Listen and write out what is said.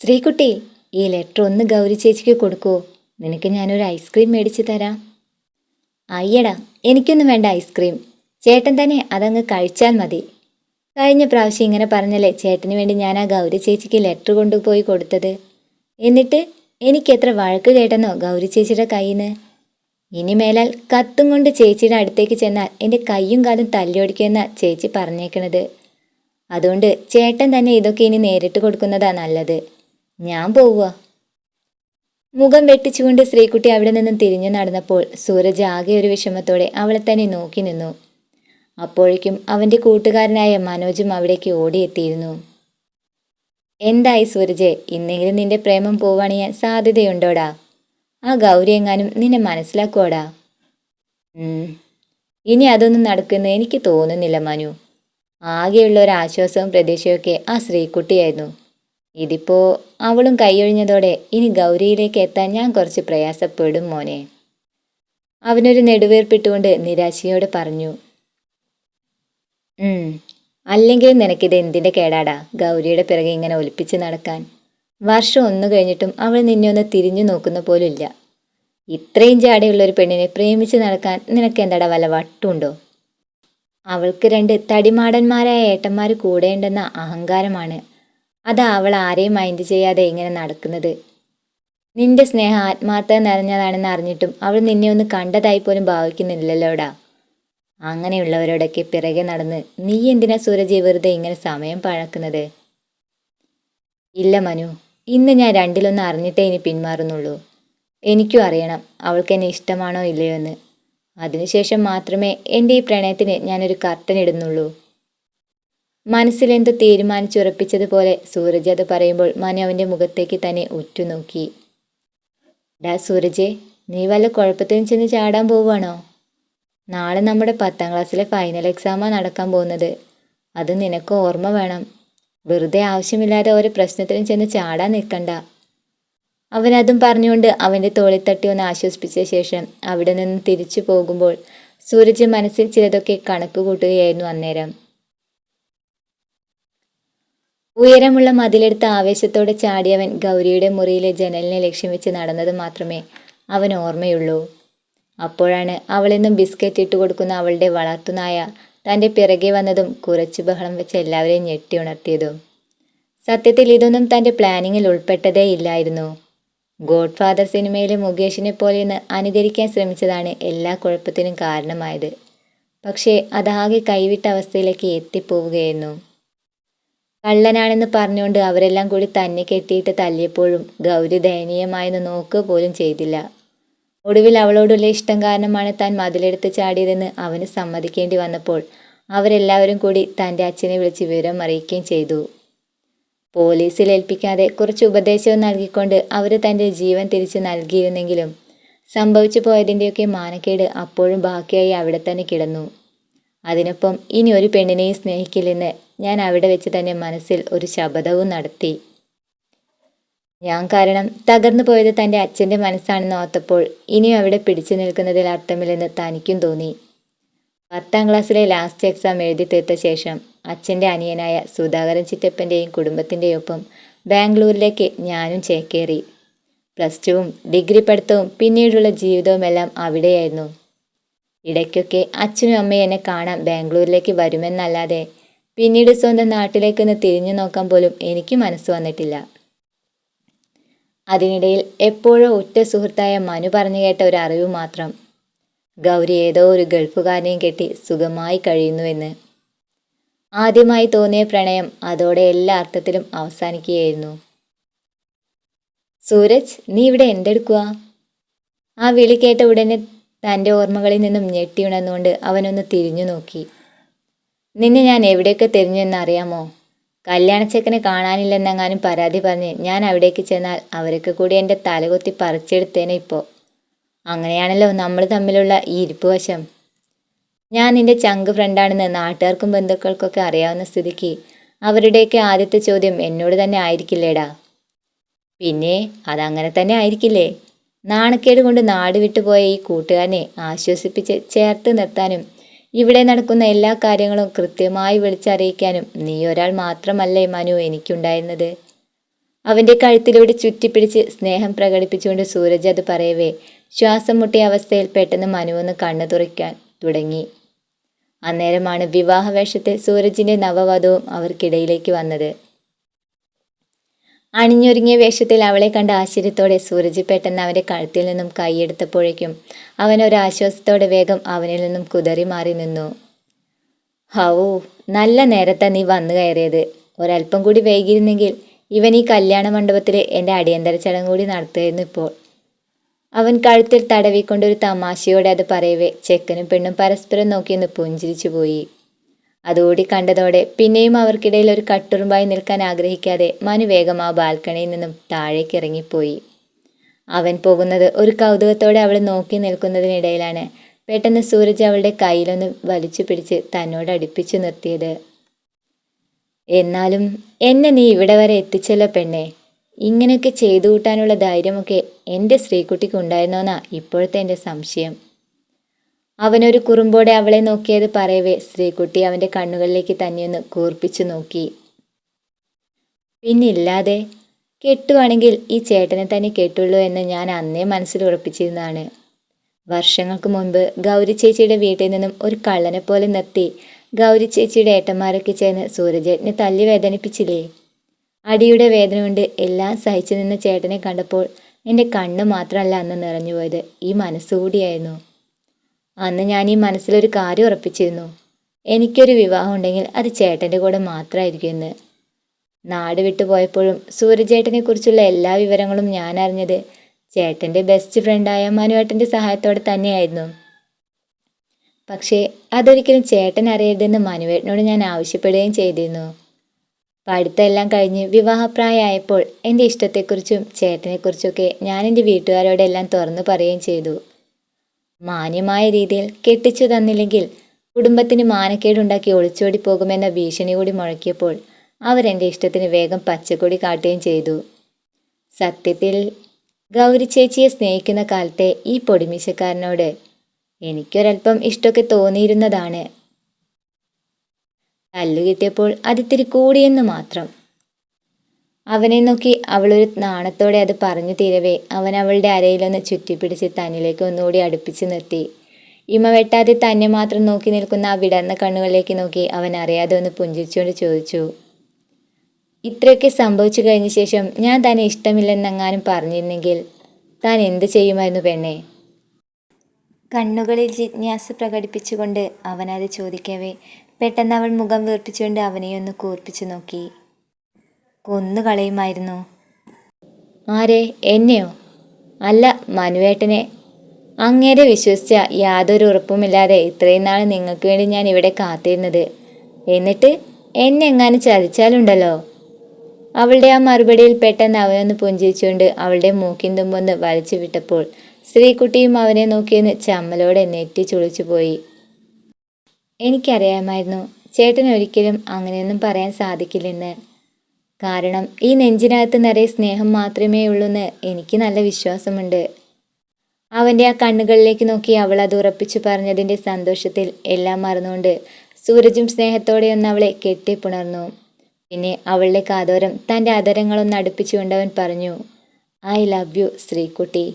ശ്രീകുട്ടി ഈ ലെറ്റർ ഒന്ന് ഗൗരി ചേച്ചിക്ക് കൊടുക്കുമോ നിനക്ക് ഞാനൊരു ഐസ്ക്രീം മേടിച്ച് തരാം. അയ്യടാ എനിക്കൊന്നും വേണ്ട ഐസ്ക്രീം ചേട്ടൻ തന്നെ അതങ്ങ് കഴിച്ചാൽ മതി. കഴിഞ്ഞ പ്രാവശ്യം ഇങ്ങനെ പറഞ്ഞല്ലേ ചേട്ടന് വേണ്ടി ഞാൻ ആ ഗൗരി ചേച്ചിക്ക് ലെറ്റർ കൊണ്ടുപോയി കൊടുത്തത്. എന്നിട്ട് എനിക്ക് എത്ര വഴക്ക് കേട്ടെന്നോ ഗൗരി ചേച്ചിയുടെ കയ്യിൽ നിന്ന് ഇനി മേലാൽ കത്തും കൊണ്ട് ചേച്ചിയുടെ അടുത്തേക്ക് ചെന്നാൽ എന്റെ കയ്യും കാലും തല്ലിയൊടിക്കുമെന്ന ചേച്ചി പറഞ്ഞേക്കണത്. അതുകൊണ്ട് ചേട്ടൻ തന്നെ ഇതൊക്കെ ഇനി നേരിട്ട് കൊടുക്കുന്നതാ നല്ലത്. ഞാൻ പോവുക. മുഖം വെട്ടിച്ചുകൊണ്ട് ശ്രീകുട്ടി അവിടെ നിന്നും തിരിഞ്ഞു നടന്നപ്പോൾ സൂരജ് ആകെ ഒരു വിഷമത്തോടെ അവളെ തന്നെ നോക്കി നിന്നു. അപ്പോഴേക്കും അവന്റെ കൂട്ടുകാരനായ മനോജും അവിടേക്ക് ഓടിയെത്തിയിരുന്നു. എന്തായി സൂരജ് ഇന്നെങ്കിലും നിന്റെ പ്രേമം പോവാണിയാൻ സാധ്യതയുണ്ടോടാ? ആ ഗൗരി എങ്ങാനും നിന്നെ മനസ്സിലാക്കുവോടാ? ഇനി അതൊന്നും നടക്കുന്ന എനിക്ക് തോന്നുന്നില്ല മനു. ആകെയുള്ള ഒരു ആശ്വാസവും പ്രതീക്ഷയൊക്കെ ആ ശ്രീകുട്ടിയായിരുന്നു. ഇതിപ്പോ അവളും കൈയൊഴിഞ്ഞതോടെ ഇനി ഗൗരിയിലേക്ക് എത്താൻ ഞാൻ കുറച്ച് പ്രയാസപ്പെടും മോനെ. അവനൊരു നെടുവേർപ്പിട്ടുകൊണ്ട് നിരാശയോടെ പറഞ്ഞു അല്ലെങ്കിൽ നിനക്കിത് എന്തിന്റെ കേടാടാ ഗൗരിയുടെ പിറകെ ഇങ്ങനെ ഒലിപ്പിച്ച് നടക്കാൻ? വർഷം ഒന്നു കഴിഞ്ഞിട്ടും അവൾ നിന്നെ ഒന്ന് തിരിഞ്ഞു നോക്കുന്ന പോലുമില്ല. ഇത്രയും ജാടയുള്ള ഒരു പെണ്ണിനെ പ്രേമിച്ച് നടക്കാൻ നിനക്ക് എന്താടാ വല്ല വട്ടുണ്ടോ? അവൾക്ക് രണ്ട് തടിമാടന്മാരായ ഏട്ടന്മാർ കൂടെയുണ്ടെന്ന അഹങ്കാരമാണ് അതാ അവൾ ആരെയും മൈൻഡ് ചെയ്യാതെ ഇങ്ങനെ നടക്കുന്നത്. നിന്റെ സ്നേഹം ആത്മാർത്ഥത നിറഞ്ഞതാണെന്ന് അറിഞ്ഞിട്ടും അവൾ നിന്നെ ഒന്ന് കണ്ടതായി പോലും ഭാവിക്കുന്നില്ലല്ലോടാ. അങ്ങനെയുള്ളവരോടൊക്കെ പിറകെ നടന്ന് നീ എന്തിനാ സൂരജ് വെറുതെ ഇങ്ങനെ സമയം പഴക്കുന്നത്? ഇല്ല മനു ഇന്ന് ഞാൻ രണ്ടിലൊന്ന് അറിഞ്ഞിട്ടേ ഇനി പിന്മാറുന്നുള്ളൂ. എനിക്കും അറിയണം അവൾക്ക് എന്നെ ഇഷ്ടമാണോ ഇല്ലയോ എന്ന് അതിനുശേഷം മാത്രമേ എന്റെ ഈ പ്രണയത്തിന് ഞാനൊരു കർട്ടൻ ഇടുന്നുള്ളൂ. മനസ്സിലെന്തോ തീരുമാനിച്ചുറപ്പിച്ചതുപോലെ സൂരജ് അത് പറയുമ്പോൾ മനു അവന്റെ മുഖത്തേക്ക് തന്നെ ഉറ്റുനോക്കി. ഡാ സൂരജെ നീ വല്ല കുഴപ്പത്തിനും ചെന്ന് ചാടാൻ പോവുകയാണോ? നാളെ നമ്മുടെ പത്താം ക്ലാസ്സിലെ ഫൈനൽ എക്സാമാണ് നടക്കാൻ പോകുന്നത്. അത് നിനക്ക് ഓർമ്മ വേണം. വെറുതെ ആവശ്യമില്ലാതെ ഒരു പ്രശ്നത്തിനും ചെന്ന് ചാടാൻ നിൽക്കണ്ട. അവനതും പറഞ്ഞുകൊണ്ട് അവന്റെ തോളിൽ തട്ടി ഒന്ന് ആശ്വസിപ്പിച്ച ശേഷം അവിടെ നിന്ന് തിരിച്ചു പോകുമ്പോൾ സൂരജ് മനസ്സിൽ ചിലതൊക്കെ കണക്ക് കൂട്ടുകയായിരുന്നു അന്നേരം. ഉയരമുള്ള മതിലെടുത്ത ആവേശത്തോടെ ചാടിയവൻ ഗൗരിയുടെ മുറിയിലെ ജനലിനെ ലക്ഷ്യം വെച്ച് നടന്നത് മാത്രമേ അവൻ ഓർമ്മയുള്ളൂ. അപ്പോഴാണ് അവളെന്നും ബിസ്ക്കറ്റ് ഇട്ട് കൊടുക്കുന്ന അവളുടെ വളർത്തുനായ തന്റെ പിറകെ വന്നതും കുറച്ചു ബഹളം വെച്ച് എല്ലാവരെയും ഞെട്ടി ഉണർത്തിയതും. സത്യത്തിൽ ഇതൊന്നും തന്റെ പ്ലാനിങ്ങിൽ ഉൾപ്പെട്ടതേ ഇല്ലായിരുന്നു. ഗോഡ് ഫാദർ സിനിമയിലെ മുകേഷിനെ പോലെയെന്ന് അനുകരിക്കാൻ ശ്രമിച്ചതാണ് എല്ലാ കുഴപ്പത്തിനും കാരണമായത്. പക്ഷേ അതാകെ കൈവിട്ട അവസ്ഥയിലേക്ക് എത്തിപ്പോവുകയായിരുന്നു. കള്ളനാണെന്ന് പറഞ്ഞുകൊണ്ട് അവരെല്ലാം കൂടി തന്നെ കെട്ടിയിട്ട് തല്ലിയപ്പോഴും ഗൗരി ദയനീയമായെന്ന് നോക്കുക പോലും ചെയ്തില്ല. ഒടുവിൽ അവളോടുള്ള ഇഷ്ടം കാരണമാണ് താൻ മതിലെടുത്ത് ചാടിയതെന്ന് അവന് സമ്മതിക്കേണ്ടി വന്നപ്പോൾ അവരെല്ലാവരും കൂടി തന്റെ അച്ഛനെ വിളിച്ച് വിവരം അറിയിക്കുകയും ചെയ്തു. പോലീസിൽ ഏൽപ്പിക്കാതെ കുറച്ച് ഉപദേശവും നൽകിക്കൊണ്ട് അവർ തന്റെ ജീവൻ തിരിച്ചു നൽകിയിരുന്നെങ്കിലും സംഭവിച്ചു പോയതിന്റെയൊക്കെ മാനക്കേട് അപ്പോഴും ബാക്കിയായി അവിടെ തന്നെ കിടന്നു. അതിനൊപ്പം ഇനി ഒരു പെണ്ണിനെയും സ്നേഹിക്കില്ലെന്ന് ഞാൻ അവിടെ വെച്ച് തന്നെ മനസ്സിൽ ഒരു ശപഥവും നടത്തി. ഞാൻ കാരണം തകർന്നു പോയത് തന്റെ അച്ഛന്റെ മനസ്സാണെന്ന് ഓർത്തപ്പോൾ ഇനിയും അവിടെ പിടിച്ചു നിൽക്കുന്നതിൽ അർത്ഥമില്ലെന്ന് തനിക്കും തോന്നി. പത്താം ക്ലാസ്സിലെ ലാസ്റ്റ് എക്സാം എഴുതി തീർത്ത ശേഷം അച്ഛന്റെ അനിയനായ സുധാകരൻ ചിറ്റപ്പന്റെയും കുടുംബത്തിന്റെയും ഒപ്പം ബാംഗ്ലൂരിലേക്ക് ഞാനും ചേക്കേറി. പ്ലസ് ടുവും ഡിഗ്രി പഠിത്തവും പിന്നീടുള്ള ജീവിതവുമെല്ലാം അവിടെയായിരുന്നു. ഇടയ്ക്കൊക്കെ അച്ഛനും അമ്മയും എന്നെ കാണാൻ ബാംഗ്ലൂരിലേക്ക് വരുമെന്നല്ലാതെ പിന്നീട് സ്വന്തം നാട്ടിലേക്കൊന്ന് തിരിഞ്ഞു നോക്കാൻ പോലും എനിക്ക് മനസ്സ് വന്നിട്ടില്ല. അതിനിടയിൽ എപ്പോഴോ ഒറ്റ സുഹൃത്തായ മനു പറഞ്ഞു കേട്ട ഒരു അറിവ് മാത്രം. ഗൗരി ഏതോ ഒരു ഗൾഫുകാരനെയും കെട്ടി സുഖമായി കഴിയുന്നുവെന്ന്. ആദ്യമായി തോന്നിയ പ്രണയം അതോടെ എല്ലാ അർത്ഥത്തിലും അവസാനിക്കുകയായിരുന്നു. സൂരജ് നീ ഇവിടെ എന്തെടുക്കുക ആ വിളി കേട്ട ഉടനെ തന്റെ ഓർമ്മകളിൽ നിന്നും ഞെട്ടിയുണർന്നുകൊണ്ട് അവനൊന്ന് തിരിഞ്ഞു നോക്കി. നിന്നെ ഞാൻ എവിടെയൊക്കെ അറിയാമോ? കല്യാണച്ചക്കനെ കാണാനില്ലെന്നെങ്ങാനും പരാതി പറഞ്ഞ് ഞാൻ അവിടേക്ക് ചെന്നാൽ അവരൊക്കെ കൂടി എന്റെ തലകുത്തി പറിച്ചെടുത്തേനെ ഇപ്പോൾ അങ്ങനെയാണല്ലോ നമ്മൾ തമ്മിലുള്ള ഈ ഇരിപ്പ് വശം. ഞാൻ നിന്റെ ചങ്ക് ഫ്രണ്ടാണെന്ന് നാട്ടുകാർക്കും ബന്ധുക്കൾക്കൊക്കെ അറിയാവുന്ന സ്ഥിതിക്ക് അവരുടെയൊക്കെ ആദ്യത്തെ ചോദ്യം എന്നോട് തന്നെ ആയിരിക്കില്ലേടാ. പിന്നെ അതങ്ങനെ തന്നെ ആയിരിക്കില്ലേ? നാണക്കേട് കൊണ്ട് നാട് വിട്ടുപോയ ഈ കൂട്ടുകാരനെ ആശ്വസിപ്പിച്ച് ചേർത്ത് നിർത്താനും ഇവിടെ നടക്കുന്ന എല്ലാ കാര്യങ്ങളും കൃത്യമായി വിളിച്ചറിയിക്കാനും നീ ഒരാൾ മാത്രമല്ലേ മനു എനിക്കുണ്ടായിരുന്നത്? അവന്റെ കഴുത്തിലൂടെ ചുറ്റിപ്പിടിച്ച് സ്നേഹം പ്രകടിപ്പിച്ചുകൊണ്ട് സൂരജ് അത് പറയവേ ശ്വാസം മുട്ടിയ അവസ്ഥയിൽ പെട്ടെന്ന് മനുവെന്ന് കണ്ണു തുറയ്ക്കാൻ തുടങ്ങി. അന്നേരമാണ് വിവാഹവേഷത്തെ സൂരജിന്റെ നവവധവും അവർക്കിടയിലേക്ക് വന്നത്. അണിഞ്ഞൊരുങ്ങിയ വേഷത്തിൽ അവളെ കണ്ട ആശ്ചര്യത്തോടെ സൂരജ് പെട്ടെന്ന് അവന്റെ കഴുത്തിൽ നിന്നും കൈയെടുത്തപ്പോഴേക്കും അവൻ ഒരു ഒരാശ്വാസത്തോടെ വേഗം അവനിൽ നിന്നും കുതറി മാറി നിന്നു. ഹവോ നല്ല നേരത്തെ നീ വന്നു കയറിയത്. ഒരല്പം കൂടി വൈകിയിരുന്നെങ്കിൽ ഇവൻ ഈ കല്യാണ മണ്ഡപത്തിൽ എന്റെ അടിയന്തര ചടങ്ങ് കൂടി നടത്തുമായിരുന്നു ഇപ്പോൾ. അവൻ കഴുത്തിൽ തടവിക്കൊണ്ടൊരു തമാശയോടെ അത് പറയവേ ചെക്കനും പെണ്ണും പരസ്പരം നോക്കിയൊന്ന് പുഞ്ചിരിച്ചു പോയി അതുകൂടി കണ്ടതോടെ പിന്നെയും അവർക്കിടയിൽ ഒരു കട്ടുറുമ്പായി നിൽക്കാൻ ആഗ്രഹിക്കാതെ മനു വേഗം ആ ബാൽക്കണിയിൽ നിന്നും താഴേക്ക് ഇറങ്ങിപ്പോയി അവൻ പോകുന്നത് ഒരു കൗതുകത്തോടെ അവൾ നോക്കി നിൽക്കുന്നതിനിടയിലാണ്. പെട്ടെന്ന് സൂരജ് അവളുടെ കയ്യിലൊന്ന് വലിച്ചു പിടിച്ച് തന്നോട് അടുപ്പിച്ചു നിർത്തിയത്. എന്നാലും എന്നെ നീ ഇവിടെ വരെ എത്തിച്ചല്ലോ പെണ്ണെ. ഇങ്ങനെയൊക്കെ ചെയ്തു കൂട്ടാനുള്ള ധൈര്യമൊക്കെ എന്റെ സ്ത്രീക്കുട്ടിക്ക് ഉണ്ടായിരുന്നോന്നാ ഇപ്പോഴത്തെ എന്റെ സംശയം. അവനൊരു കുറുമ്പോടെ അവളെ നോക്കിയത് പറയവേ സ്ത്രീക്കുട്ടി അവന്റെ കണ്ണുകളിലേക്ക് തന്നെയൊന്ന് കൂർപ്പിച്ചു നോക്കി. പിന്നില്ലാതെ കെട്ടുവാണെങ്കിൽ ഈ ചേട്ടനെ തന്നെ കെട്ടുള്ളൂ എന്ന് ഞാൻ അന്നേ മനസ്സിൽ ഉറപ്പിച്ചിരുന്നതാണ്. വർഷങ്ങൾക്ക് മുൻപ് ഗൗരി ചേച്ചിയുടെ വീട്ടിൽ നിന്നും ഒരു കള്ളനെ പോലെ നിർത്തി ഗൗരി ചേച്ചിയുടെ ഏട്ടന്മാരൊക്കെ ചേർന്ന് സൂരജേട്ടനെ തല്ലി വേദനിപ്പിച്ചില്ലേ? അടിയുടെ വേദന കൊണ്ട് എല്ലാം സഹിച്ചു നിന്ന ചേട്ടനെ കണ്ടപ്പോൾ എന്റെ കണ്ണ് മാത്രമല്ല അന്ന് നിറഞ്ഞുപോയത്. ഈ മനസ്സുകൂടിയായിരുന്നു. അന്ന് ഞാൻ ഈ മനസ്സിലൊരു കാര്യം ഉറപ്പിച്ചിരുന്നു. എനിക്കൊരു വിവാഹം ഉണ്ടെങ്കിൽ അത് ചേട്ടന്റെ കൂടെ മാത്രമായിരിക്കും എന്ന് നാട് വിട്ടു പോയപ്പോഴും സൂര്യചേട്ടനെ കുറിച്ചുള്ള എല്ലാ വിവരങ്ങളും ഞാൻ അറിഞ്ഞത് ചേട്ടന്റെ ബെസ്റ്റ് ഫ്രണ്ടായ മനുവേട്ടന്റെ സഹായത്തോടെ തന്നെയായിരുന്നു. പക്ഷേ അതൊരിക്കലും ചേട്ടൻ അറിയരുതെന്ന് മനുവേട്ടനോട് ഞാൻ ആവശ്യപ്പെടുകയും ചെയ്തിരുന്നു. പഠിത്തമെല്ലാം കഴിഞ്ഞ് വിവാഹപ്രായമായപ്പോൾ എന്റെ ഇഷ്ടത്തെക്കുറിച്ചും ചേട്ടനെക്കുറിച്ചൊക്കെ ഞാൻ എന്റെ വീട്ടുകാരോടെല്ലാം തുറന്നു പറയുകയും ചെയ്തു. മാന്യമായ രീതിയിൽ കെട്ടിച്ചു തന്നില്ലെങ്കിൽ കുടുംബത്തിന് മാനക്കേടുണ്ടാക്കി ഒളിച്ചോടി പോകുമെന്ന ഭീഷണി കൂടി മുഴക്കിയപ്പോൾ അവരെന്റെ ഇഷ്ടത്തിന് വേഗം പച്ചക്കൊടി കാട്ടുകയും ചെയ്തു. സത്യത്തിൽ ഗൗരി ചേച്ചിയെ സ്നേഹിക്കുന്ന കാലത്തെ ഈ പൊടിമീശക്കാരനോട് എനിക്കൊരൽപ്പം ഇഷ്ടമൊക്കെ തോന്നിയിരുന്നതാണ്. തല്ലു കിട്ടിയപ്പോൾ അതിത്തിരി കൂടിയെന്ന് മാത്രം. അവനെ നോക്കി അവളൊരു നാണത്തോടെ അത് പറഞ്ഞു തീരവേ. അവൻ അവളുടെ അരയിലൊന്ന് ചുറ്റിപ്പിടിച്ച് തന്നിലേക്ക് ഒന്നുകൂടി അടുപ്പിച്ച് നിർത്തി. ഇമ വെട്ടാതെ തന്നെ മാത്രം നോക്കി നിൽക്കുന്ന ആ വിടർന്ന കണ്ണുകളിലേക്ക് നോക്കി അവൻ അറിയാതെ ഒന്ന് പുഞ്ചിരിച്ചുകൊണ്ട് ചോദിച്ചു. ഇത്രയൊക്കെ സംഭവിച്ചു കഴിഞ്ഞ ശേഷം ഞാൻ തന്നെ ഇഷ്ടമില്ലെന്നെങ്ങാനും പറഞ്ഞിരുന്നെങ്കിൽ താൻ എന്ത് ചെയ്യുമായിരുന്നു പെണ്ണെ? കണ്ണുകളിൽ ജിജ്ഞാസ പ്രകടിപ്പിച്ചുകൊണ്ട് അവനത് ചോദിക്കവേ. പെട്ടെന്ന് അവൾ മുഖം വീർപ്പിച്ചുകൊണ്ട് അവനെയൊന്ന് കൂർപ്പിച്ചു നോക്കി. കൊന്നു കളയുമായിരുന്നു ആരെ? എന്നെയോ? അല്ല മനുവേട്ടനെ. അങ്ങേരെ വിശ്വസിച്ച യാതൊരു ഉറപ്പുമില്ലാതെ ഇത്രയും നാൾ നിങ്ങൾക്ക് വേണ്ടി ഞാൻ ഇവിടെ കാത്തിരുന്നത്. എന്നിട്ട് എന്നെ എങ്ങാനും ചതിച്ചാലുണ്ടല്ലോ? അവളുടെ ആ മറുപടിയിൽ പെട്ടെന്ന് അവനൊന്ന് പുഞ്ചിരിച്ചുകൊണ്ട് അവളുടെ മൂക്കിൻ തുമ്പൊന്ന് വലിച്ചു വിട്ടപ്പോൾ സ്ത്രീക്കുട്ടിയും അവനെ നോക്കിയെന്ന് ചമ്മലോടെ നെറ്റി ചുളിച്ചു പോയി. എനിക്കറിയാമായിരുന്നു ചേട്ടൻ ഒരിക്കലും അങ്ങനെയൊന്നും പറയാൻ സാധിക്കില്ലെന്ന്. കാരണം ഈ നെഞ്ചിനകത്ത് നിറയെ സ്നേഹം മാത്രമേ ഉള്ളൂന്ന് എനിക്ക് നല്ല വിശ്വാസമുണ്ട്. അവന്റെ ആ കണ്ണുകളിലേക്ക് നോക്കി അവൾ അത് ഉറപ്പിച്ചു പറഞ്ഞതിന്റെ സന്തോഷത്തിൽ എല്ലാം മറന്നുകൊണ്ട് സൂരജും സ്നേഹത്തോടെ ഒന്ന് അവളെ കെട്ടിപ്പുണർന്നു. പിന്നെ അവളുടെ കാതോരം തന്റെ അതരങ്ങളൊന്ന് അടുപ്പിച്ചുകൊണ്ടവൻ പറഞ്ഞു ഐ ലവ് യു ശ്രീകുട്ടി.